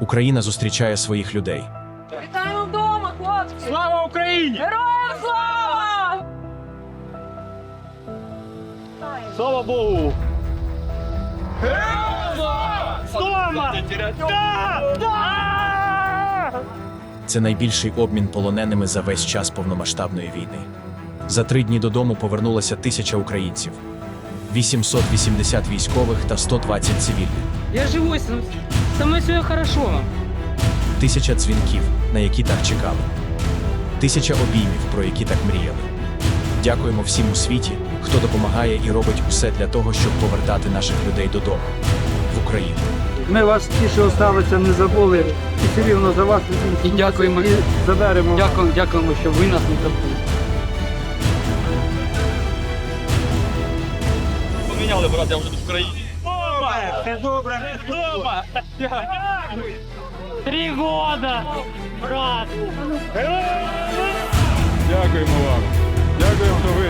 Україна зустрічає своїх людей. Вітаємо вдома, хлопці! Слава Україні! Героям слава! Слава Богу! Дома! Да! Да! Це найбільший обмін полоненими за весь час повномасштабної війни. За три дні додому повернулося тисяча українців, 880 військових та 120 цивільних, Я живой, со со все хорошо. тисяча дзвінків, на які так чекали, тисяча обіймів, про які так мріяли. Дякуємо всім у світі, хто допомагає і робить усе для того, щоб повертати наших людей додому в Україну. Ми вас ті, що залишилися, не забули. І все рівно за вас І дякуємо. і заберемо. Дякуємо, дякуємо, що ви нас не забули. Поміняли, брат, я вже в країні. Дома! Все добре, дома! Три года, брат. Дякуємо вам. Дякуємо, що ви